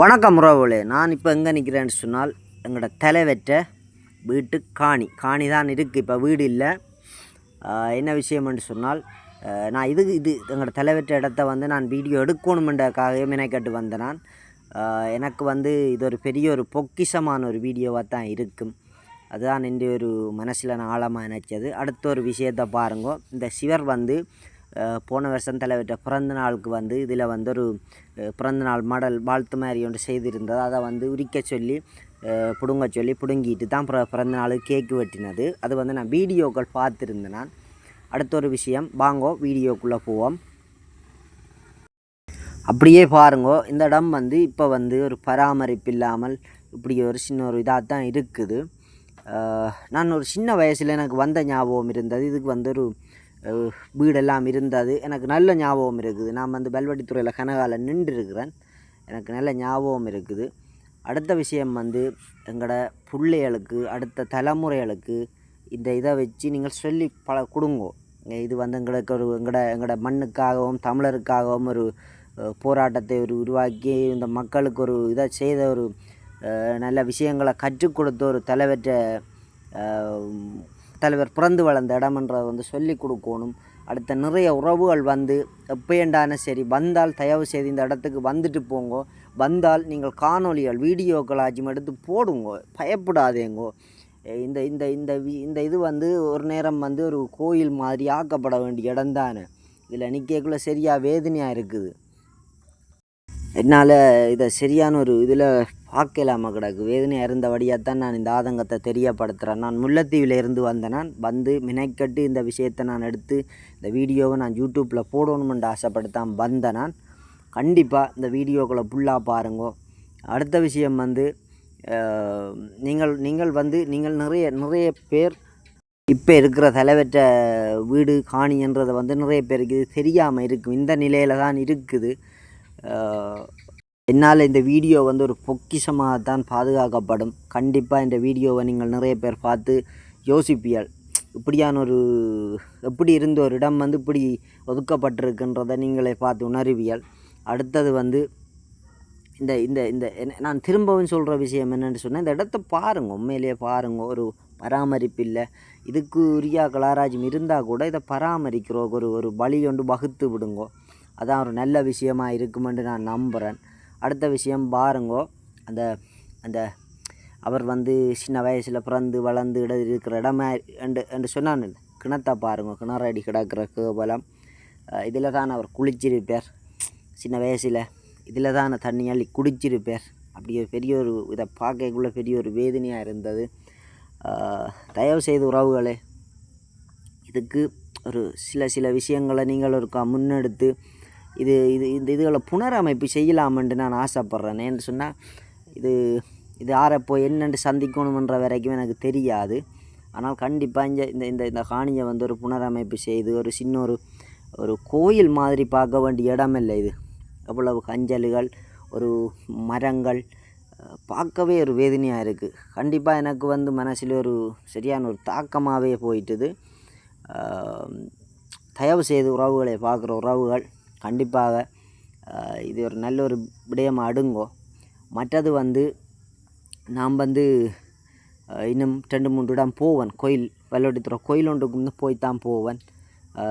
வணக்கம் உறவுகளே. நான் இப்போ எங்கே நிற்கிறேன்னு சொன்னால் எங்களோட தலைவற்ற வீட்டு காணி. காணி தான் இருக்குது இப்போ வீடு இல்லை. என்ன விஷயம்னு சொன்னால் நான் இது இது எங்களோட தலைவற்ற இடத்த வந்து நான் வீடியோ எடுக்கணுமென்றக்காகவே மெனக்கட்டு வந்தேன் நான். எனக்கு வந்து இது ஒரு பெரிய ஒரு பொக்கிஷமான ஒரு வீடியோவாக தான் இருக்கும். அதுதான் என்னுடைய ஒரு மனசில் நான் ஆழமாக நினச்சது. அடுத்த ஒரு விஷயத்தை பாருங்க. இந்த சிவர் வந்து போன வருஷம் தலைவர்கிட்ட பிறந்த நாளுக்கு வந்து இதில் வந்து ஒரு பிறந்தநாள் பிறந்த நாள் மாடல் வாழ்த்து மாதிரி ஒன்று செய்திருந்தது. அதை வந்து உரிக்க சொல்லி பிடுங்க சொல்லி பிடுங்கிட்டு தான் பிற பிறந்த நாளுக்கு கேக்கு வெட்டினது. அது வந்து நான் வீடியோக்கள் பார்த்துருந்தேன் நான். அடுத்த ஒரு விஷயம் வாங்கோ வீடியோக்குள்ளே போவோம். அப்படியே பாருங்கோ இந்த இடம் வந்து இப்போ வந்து ஒரு பராமரிப்பு இல்லாமல் இப்படி ஒரு சின்ன ஒரு இதாக தான் இருக்குது. நான் ஒரு சின்ன வயசில் எனக்கு வந்த ஞாபகம் இருந்தது. இதுக்கு வந்து ஒரு வீடெல்லாம் இருந்தது. எனக்கு நல்ல ஞாபகம் இருக்குது. நான் வந்து பல்வட்டித்துறையில் கனகால நின்று இருக்கிறேன் எனக்கு நல்ல ஞாபகம் இருக்குது. அடுத்த விஷயம் வந்து எங்களோட பிள்ளைகளுக்கு அடுத்த தலைமுறைகளுக்கு இந்த இதை வச்சு நீங்கள் சொல்லி பல கொடுங்கோ. இது வந்து எங்களுக்கு ஒரு எங்களோட எங்களோட மண்ணுக்காகவும் தமிழருக்காகவும் ஒரு போராட்டத்தை ஒரு உருவாக்கி இந்த மக்களுக்கு ஒரு இதை செய்த ஒரு நல்ல விஷயங்களை கற்றுக் கொடுத்த ஒரு தலைவற்ற தலைவர் பிறந்து வளர்ந்த இடம்ன்றதை வந்து சொல்லி கொடுக்கணும். அடுத்த நிறைய உறவுகள் வந்து எப்பயண்டான சரி வந்தால் தயவு செய்து இந்த இடத்துக்கு வந்துட்டு போங்கோ. வந்தால் நீங்கள் காணொளிகள் வீடியோக்களாச்சும் எடுத்து போடுங்கோ. பயப்படாதேங்கோ. இந்த இந்த இந்த வி- இந்த இது வந்து ஒரு நேரம் வந்து ஒரு கோயில் மாதிரி ஆக்கப்பட வேண்டிய இடம் தானே இதில் நிற்கக்குள்ள சரியாக வேதனையாக இருக்குது. என்னால் இதை சரியான ஒரு இதில் பார்க்கலாம கிடக்கு வேதனையாக இருந்தபடியாக தான் நான் இந்த ஆதங்கத்தை தெரியப்படுத்துகிறேன் நான் முல்லைத்தீவில் இருந்து வந்தேன். நான் வந்து மினைக்கட்டு இந்த விஷயத்தை நான் எடுத்து இந்த வீடியோவை நான் யூடியூப்பில் போடணுமென்று ஆசைப்பட்டுத்தான் வந்த வந்தேன் நான். கண்டிப்பாக இந்த வீடியோக்களை ஃபுல்லாக பாருங்கோ. அடுத்த விஷயம் வந்து நீங்கள் நீங்கள் வந்து நீங்கள் நிறைய நிறைய பேர் இப்போ இருக்கிற தலைவற்ற வீடு காணின்றதை வந்து நிறைய பேருக்கு இது தெரியாமல் இருக்கும். இந்த நிலையில் தான் இருக்குது. என்னால் இந்த வீடியோ வந்து ஒரு பொக்கிஷமாக தான் பாதுகாக்கப்படும். கண்டிப்பாக இந்த வீடியோவை நீங்கள் நிறைய பேர் பார்த்து யோசிப்பியல் இப்படியான ஒரு எப்படி இருந்த ஒரு இடம் வந்து இப்படி ஒதுக்கப்பட்டிருக்குன்றதை நீங்களே பார்த்து உணருவியல் அடுத்தது வந்து இந்த இந்த இந்த நான் திரும்பவும் சொல்கிற விஷயம் என்னென்னு சொன்னால் இந்த இடத்த பாருங்க உண்மையிலேயே பாருங்க ஒரு பராமரிப்பு இல்லை. இதுக்கு உரியா கலாராஜம் இருந்தால் கூட இதை பராமரிக்கிறோம் ஒரு ஒரு வழி ஒன்று வகுத்து விடுங்கோ. அதான் ஒரு நல்ல விஷயமாக இருக்குமென்று நான் நம்புகிறேன் அடுத்த விஷயம் பாருங்கோ. அந்த அந்த அவர் வந்து சின்ன வயசில் பிறந்து வளர்ந்து இட இருக்கிற இடமா என்று என்று சொன்னான். கிணத்தை பாருங்க கிணறடி கிடக்கிற கோபலம் இதில் தான் அவர் குளிச்சிருப்பார். சின்ன வயசில் இதில் தான் நான் தண்ணி அள்ளி குடிச்சிருப்பார். அப்படி ஒரு பெரிய ஒரு இதை பார்க்கக்குள்ள பெரிய ஒரு வேதனையாக இருந்தது. தயவு செய்து உறவுகளே இதுக்கு ஒரு சில சில விஷயங்களை நீங்கள் ஒரு முன்னெடுத்து இது இது இந்த இதுகளை புனரமைப்பு செய்யலாமென்று நான் ஆசைப்பட்றேன் ஏன்னு சொன்னால் இது இது யாரை என்னென்று சந்திக்கணுமன்ற வரைக்கும் எனக்கு தெரியாது. ஆனால் கண்டிப்பாக இங்கே இந்த இந்த இந்த காணியை வந்து ஒரு புனரமைப்பு செய்து ஒரு சின்ன ஒரு ஒரு கோயில் மாதிரி பார்க்க வேண்டிய இடம் இல்லை இது. எவ்வளவு கஞ்சல்கள் ஒரு மரங்கள் பார்க்கவே ஒரு வேதனையாக இருக்குது. கண்டிப்பாக எனக்கு வந்து மனசில் ஒரு சரியான ஒரு தாக்கமாகவே போயிட்டுது. தயவு செய்து உறவுகளை பார்க்குற உறவுகள் கண்டிப்பாக இது ஒரு நல்ல ஒரு விடயமாக அடுங்கோ. மற்றது வந்து நான் வந்து இன்னும் ரெண்டு மூன்று இடம் போவேன். கோயில் வெள்ளோட்டித்துறை கோயில் ஒன்றுக்கு வந்து போய் தான் போவேன்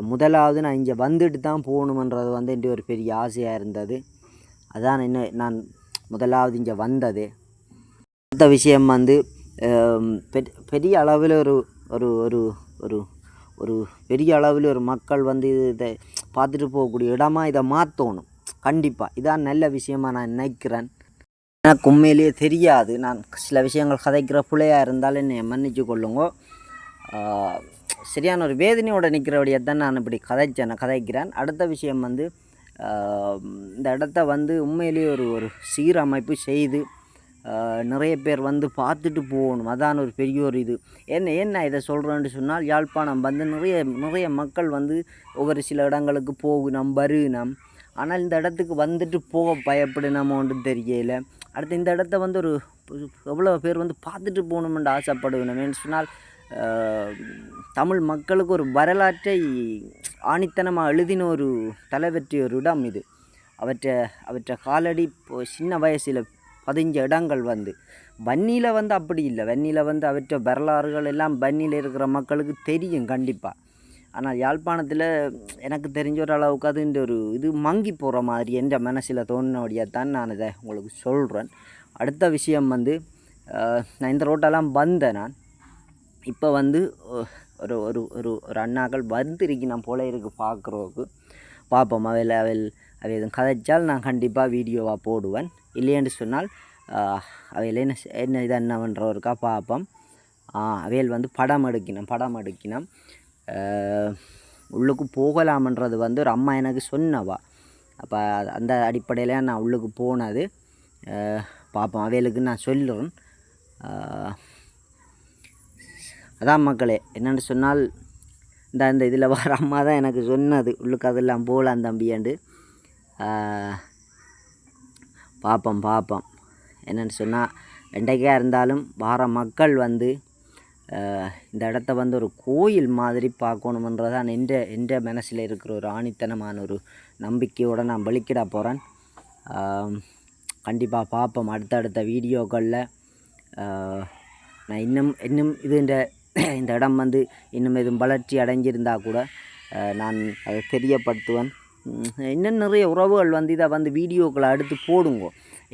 முதலாவது நான் இங்கே வந்துட்டு தான் போகணுமன்றது வந்து என் ஒரு பெரிய ஆசையாக இருந்தது. அதான் இன்னும் நான் முதலாவது இங்கே வந்தது. அடுத்த விஷயம் வந்து பெ- பெரிய அளவில் ஒரு ஒரு ஒரு ஒரு ஒரு பெரிய அளவில் ஒரு மக்கள் வந்து இதை பார்த்துட்டு போகக்கூடிய இடமா இதை மாற்றணும் கண்டிப்பாக இதான் நல்ல விஷயமா நான் நினைக்கிறேன். எனக்கு உண்மையிலேயே தெரியாது. நான் சில விஷயங்கள் கதைக்கிற பிள்ளையாக இருந்தாலும் என்னை மன்னிச்சு கொள்ளுங்க. சரியான ஒரு வேதனையோட நிற்கிறபடியாக தான் நான் இப்படி கதைச்சேன் நான் கதைக்கிறேன். அடுத்த விஷயம் வந்து இந்த இடத்த வந்து உண்மையிலேயே ஒரு ஒரு சீரமைப்பு செய்து நிறைய பேர் வந்து பார்த்துட்டு போகணும். அதான் ஒரு பெரிய ஒரு இது. என்ன என்ன இதை சொல்கிறேன்னு சொன்னால் யாழ்ப்பாணம் வந்து நிறைய நிறைய மக்கள் வந்து ஒவ்வொரு சில இடங்களுக்கு போகணும் வருகினம் ஆனால் இந்த இடத்துக்கு வந்துட்டு போக பயப்படணுமோன்னு தெரியல. அடுத்து இந்த இடத்த வந்து ஒரு எவ்வளோ பேர் வந்து பார்த்துட்டு போகணுமென்று ஆசைப்படுவேன் சொன்னால் தமிழ் மக்களுக்கு ஒரு வரலாற்றை ஆணித்தனமாக எழுதின ஒரு தலைவற்றிய ஒரு இடம் இது. அவற்றை அவற்றை காலடி இப்போ சின்ன வயசில் பதிஞ்ச இடங்கள் வந்து. வன்னியில் வந்து அப்படி இல்லை. வன்னியில் வந்து அவற்ற வரலாறுகள் எல்லாம் வன்னியில் இருக்கிற மக்களுக்கு தெரியும் கண்டிப்பாக ஆனால் யாழ்ப்பாணத்தில் எனக்கு தெரிஞ்ச ஒரு அளவுக்கு அதுன்ற ஒரு இது மங்கி போகிற மாதிரி என்ற மனசில் தோணுனபடியாக தான் நான் இதை உங்களுக்கு சொல்கிறேன் அடுத்த விஷயம் வந்து நான் இந்த ரோட்டெல்லாம் வந்தேன் நான். இப்போ வந்து ஒரு ஒரு ஒரு ஒரு அண்ணாக்கள் நான் போல இருக்கு பார்க்குறோக்கு பார்ப்போம் அவையில் அவையில் அவை எதுவும் கதைச்சால் நான் கண்டிப்பாக வீடியோவாக போடுவேன். இல்லையென்று சொன்னால் அவையில் என்ன என்ன இது என்னவன்றவருக்கா பார்ப்போம் அவையில் வந்து படம் எடுக்கணும் படம் எடுக்கணும் உள்ளுக்கு போகலாமன்றது வந்து ஒரு அம்மா எனக்கு சொன்னவா. அப்போ அந்த அடிப்படையில் நான் உள்ளுக்கு போனது. பார்ப்போம் அவைகளுக்கு நான் சொல்லுறேன். அதான் மக்களே என்னென்னு சொன்னால் இந்த இந்த இதில் வர அம்மா தான் எனக்கு சொன்னது. உள்ளுக்கு அதெல்லாம் போகலாம் தம்பியாண்டு பார்ப்போம் பார்ப்போம் என்னென்னு சொன்னால் வெண்டைக்காய் இருந்தாலும் வார மக்கள் வந்து இந்த இடத்த வந்து ஒரு கோயில் மாதிரி பார்க்கணுமன்றதான் என்ற என்ற மனசில் இருக்கிற ஒரு ஆணித்தனமான ஒரு நம்பிக்கையோடு நான் வெளிக்கிட போகிறேன் கண்டிப்பாக பார்ப்போம் அடுத்தடுத்த வீடியோக்களில் நான் இன்னும் இன்னும் இது இந்த இந்த இடம் வந்து இன்னும் எதுவும் வளர்ச்சி அடைஞ்சிருந்தால் கூட நான் அதை தெரியப்படுத்துவேன். இன்னும் நிறைய உறவுகள் வந்து இதை வந்து வீடியோக்களை அடுத்து போடுங்க.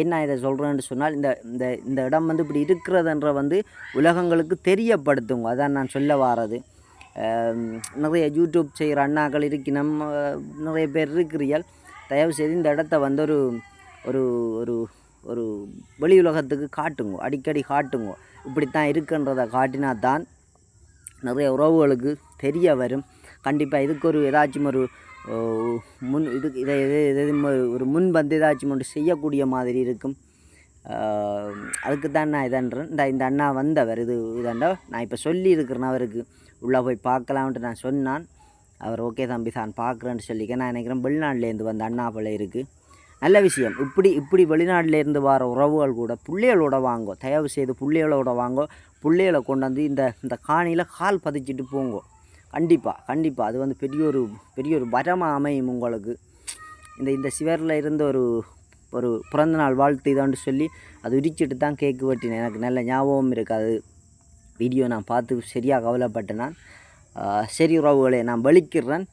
என்ன இதை சொல்கிறேன்னு சொன்னால் இந்த இந்த இந்த இடம் வந்து இப்படி இருக்கிறதுன்ற வந்து உலகங்களுக்கு தெரியப்படுத்துங்க. அதான் நான் சொல்ல வாரது. நிறைய யூடியூப் செய்கிற அண்ணாக்கள் இருக்கு நம்ம நிறைய பேர் இருக்கிறீர்கள். தயவு செய்து இந்த இடத்த வந்து ஒரு ஒரு ஒரு ஒரு வெளி உலகத்துக்கு காட்டுங்க. அடிக்கடி காட்டுங்க. இப்படித்தான் இருக்குன்றதை காட்டினா தான் நிறைய உறவுகளுக்கு தெரிய வரும். கண்டிப்பாக இதுக்கு ஒரு ஏதாச்சும் ஒரு முன் இதுக்கு இதை எது எதுவும் ஒரு- முன் வந்து ஏதாச்சும் ஒன்று செய்யக்கூடிய மாதிரி இருக்கும். அதுக்கு தான் நான் இதன்றேன் இந்த இந்த அண்ணா வந்தவர் இது இதாண்டா நான் இப்போ சொல்லியிருக்கிறேன் அவருக்கு. உள்ளே போய் பார்க்கலாம்ன்ட்டு நான் சொன்னான். அவர் ஓகே தம்பி தான் பார்க்குறேன்னு சொல்லிக்க. நான் நினைக்கிறேன் வெளிநாட்டிலேருந்து வந்த அண்ணா போல இருக்குது நல்ல விஷயம். இப்படி இப்படி வெளிநாட்டிலேருந்து வர உறவுகள் கூட பிள்ளைகளோட வாங்கோ. தயவு செய்து பிள்ளைகளோட வாங்கோ. பிள்ளைகளை கொண்டாந்து இந்த இந்த காணியில் கால் பதிச்சிட்டு போங்கோ. கண்டிப்பாக கண்டிப்பாக அது வந்து பெரிய ஒரு பெரிய ஒரு வரமாக அமையும் உங்களுக்கு. இந்த இந்த சிவரில் இருந்த ஒரு ஒரு பிறந்தநாள் வாழ்த்து இதான்னு சொல்லி அது உரிச்சிட்டு தான் கேக்கு வெட்டினேன். எனக்கு நல்ல ஞாபகம் இருக்காது. வீடியோ நான் பார்த்து சரியாக கவலைப்பட்டேன்? நான் சரி உறவுகளை நான் வலிக்கிறேன்.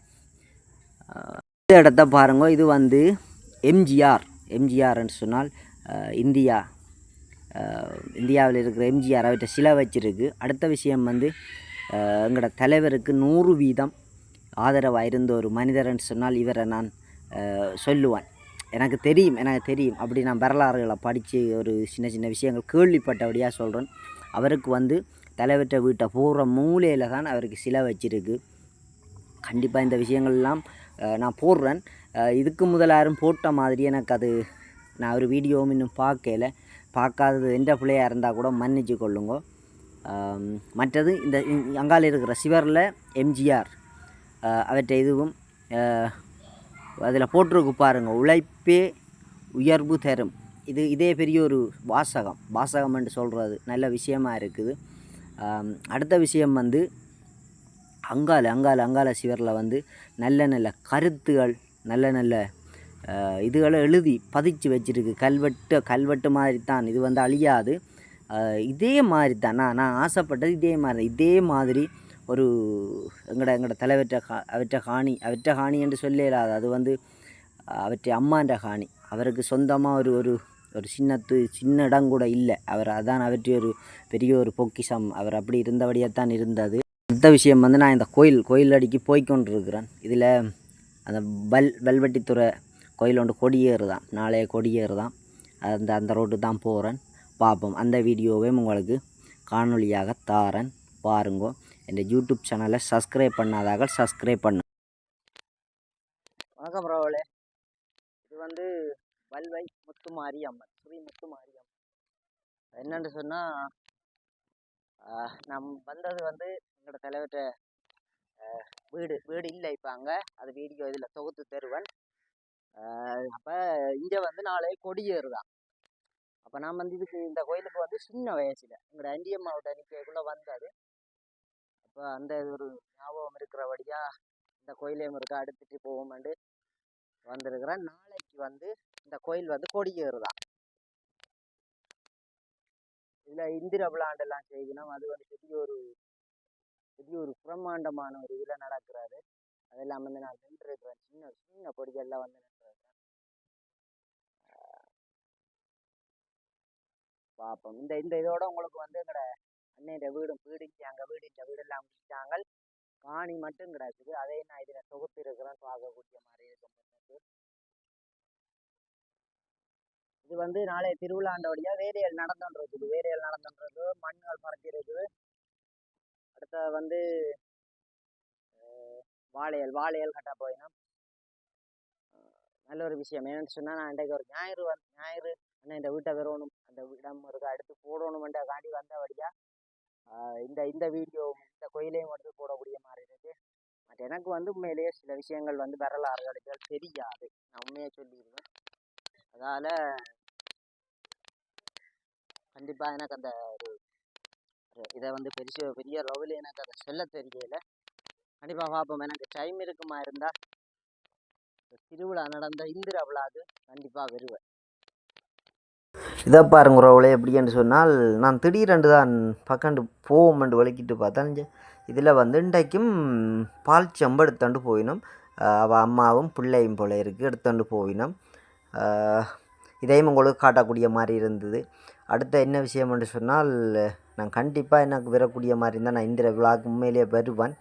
இந்த இடத்த பாருங்க. இது வந்து எம்ஜிஆர் எம்ஜிஆர்னு சொன்னால் இந்தியா. இந்தியாவில் இருக்கிற எம்ஜிஆர் அவர்கிட்ட சிலை வச்சிருக்கு. அடுத்த விஷயம் வந்து எங்களோட தலைவருக்கு நூறு வீதம் ஆதரவாக இருந்த ஒரு மனிதர்னு சொன்னால் இவரை நான் சொல்லுவேன். எனக்கு தெரியும் எனக்கு தெரியும். அப்படி நான் வரலாறுகளை படித்து ஒரு சின்ன சின்ன விஷயங்கள் கேள்விப்பட்டபடியாக சொல்கிறேன் அவருக்கு வந்து தலைவர்கிட்ட வீட்டை பூர்வ மூலையில் தான் அவருக்கு சிலை வச்சிருக்கு. கண்டிப்பாக இந்த விஷயங்கள்லாம் நான் போடுறேன். இதுக்கு முதல்ல யாரும் போட்ட மாதிரி எனக்கு அது நான் ஒரு வீடியோவும் இன்னும் பார்க்கல. பார்க்காதது எந்த பிள்ளையாக இருந்தால் கூட மன்னிச்சு கொள்ளுங்க. மற்றது இந்த அங்கால இருக்கிற சிவரில் எம்ஜிஆர் அவற்றை இதுவும் அதில் போட்டிருக்கு பாருங்கள் உழைப்பே உயர்வு தரும். இது இதே பெரிய ஒரு வாசகம் வாசகம் என்று சொல்கிறது நல்ல விஷயமா இருக்குது. அடுத்த விஷயம் வந்து அங்கால அங்கால அங்கால சிவரில் வந்து நல்ல நல்ல கருத்துகள் நல்ல நல்ல இதுகளை எழுதி பதிச்சு வச்சிருக்கு. கல்வெட்டு கல்வெட்டு மாதிரி தான் இது வந்து அழியாது. இதே மாதிரி தான். நான் நான் ஆசைப்பட்டது இதே மாதிரி இதே மாதிரி ஒரு எங்கட எங்கட தலைவற்ற கா அவற்ற காணி அவற்ற காணி என்று சொல்லலாது அது வந்து அவற்றை அம்மான்ற காணி. அவருக்கு சொந்தமாக ஒரு ஒரு ஒரு சின்னத்து சின்ன இடம் கூட இல்லை. அவர் அதான் அவற்றி ஒரு பெரிய ஒரு பொக்கிஷம். அவர் அப்படி இருந்தபடியாக தான் இருந்தது. அடுத்த விஷயம் வந்து நான் இந்த கோயில் கோயில் அடிக்கு போய்க்கொண்டிருக்கிறேன். இதில் அந்த பல் வல்வெட்டித்துறை கோயில் ஒன்று கொடியேறு தான் நாளைய கொடியேறு தான் அந்த அந்த ரோட்டு தான் போகிறேன் பார்ப்போம். அந்த வீடியோவையும் உங்களுக்கு காணொளியாக தாரன் பாருங்க. இந்த யூடியூப் சேனலை சப்ஸ்கிரைப் பண்ணாதாக சப்ஸ்கிரைப் பண்ணு. வணக்கம் ராவலே இது வந்து வல்வை முத்துமாரி அம்மன் ஸ்ரீ முத்துமாரி அம்மன். என்னென்னு சொன்னால் நம் வந்தது வந்து எங்களோட தலைவர்கிட்ட வீடு வீடு இல்லை இப்போ அங்கே. அது வீடியோ இதில் தொகுத்து தருவன். அப்போ இங்கே வந்து நாளை கொடியேறு தான் அப்போ நான் வந்து இதுக்கு இந்த கோயிலுக்கு வந்து சின்ன வயசில் எங்களோட அண்டியம்மாவோட நிற்கக்குள்ளே வந்தார். அப்போ அந்த ஒரு ஞாபகம் இருக்கிறபடியாக இந்த கோயிலையும் இருக்கா அடுத்துட்டு போவோம்ண்டு வந்திருக்கிறேன். நாளைக்கு வந்து இந்த கோயில் வந்து கொடியேறுதான் இதில் இந்திர விழாண்டெல்லாம் செய்யணும் அது வந்து பெரிய ஒரு பெரிய ஒரு பிரம்மாண்டமான ஒரு இதில் நடக்கிறாரு. அதெல்லாம் வந்து நான் நின்றுருக்கிறேன். சின்ன சின்ன கொடிகள்லாம் வந்து பார்ப்போம் இந்த இந்த இதோட உங்களுக்கு வந்து எங்கட அன்னைய வீடும் வீடுச்சு அங்கே வீடு இந்த வீடெல்லாம் முடிச்சாங்க காணி மட்டும் கிடக்குது. அதே நான் இதில் தொகுத்து இருக்கிறேன் பார்க்கக்கூடிய மாதிரி இருக்கும் இது வந்து நாளைய திருவிழாண்டோடைய வேலைகள் நடந்துன்றது வேலைகள் நடந்துன்றது மண்கள் பறக்கிறது அடுத்த வந்து வாழையல் வாழையல் கட்ட போயினோம். நல்ல ஒரு விஷயம். என்னன்னு சொன்னால் நான் இன்றைக்கு ஒரு ஞாயிறு வந்து ஞாயிறு ஆனால் இந்த வீட்டை வரணும் அந்த இடம் இருக்கா எடுத்து போடணுமென்றக்காண்டி வந்தபடியா ஆஹ் இந்த இந்த வீடியோ இந்த கோயிலையும் எடுத்து போடக்கூடிய மாதிரி இருக்கு. பட் எனக்கு வந்து உண்மையிலேயே சில விஷயங்கள் வந்து வரலாறுகள் தெரியாது. நான் உண்மையை சொல்லிடுவேன். அதால் கண்டிப்பாக எனக்கு அந்த ஒரு இதை வந்து பெரிய பெரிய லெவலில் எனக்கு அதை சொல்ல தெரியல. கண்டிப்பாக பார்ப்போம் எனக்கு டைம் இருக்குமா இருந்தால் திருவிழா நடந்த இந்திர விழாக்கு கண்டிப்பாக வருவேன். இதை பாருங்க உறவுகளே எப்படின்னு சொன்னால் நான் திடீரென்று தான் பக்கண்டு போவோம்னு வலிக்கிட்டு பார்த்தேன் இதில் வந்து இன்றைக்கும் பால் செம்பு எடுத்துட்டு போயினோம். அவள் அம்மாவும் பிள்ளையும் போல இருக்குது எடுத்துட்டு போயினோம். இதையும் உங்களுக்கு காட்டக்கூடிய மாதிரி இருந்தது. அடுத்த என்ன விஷயம் என்று சொன்னால் நான் கண்டிப்பாக எனக்கு விரக்கூடிய மாதிரி இருந்தால் நான் இந்த விழாக்கு உண்மையிலேயே வருவேன்.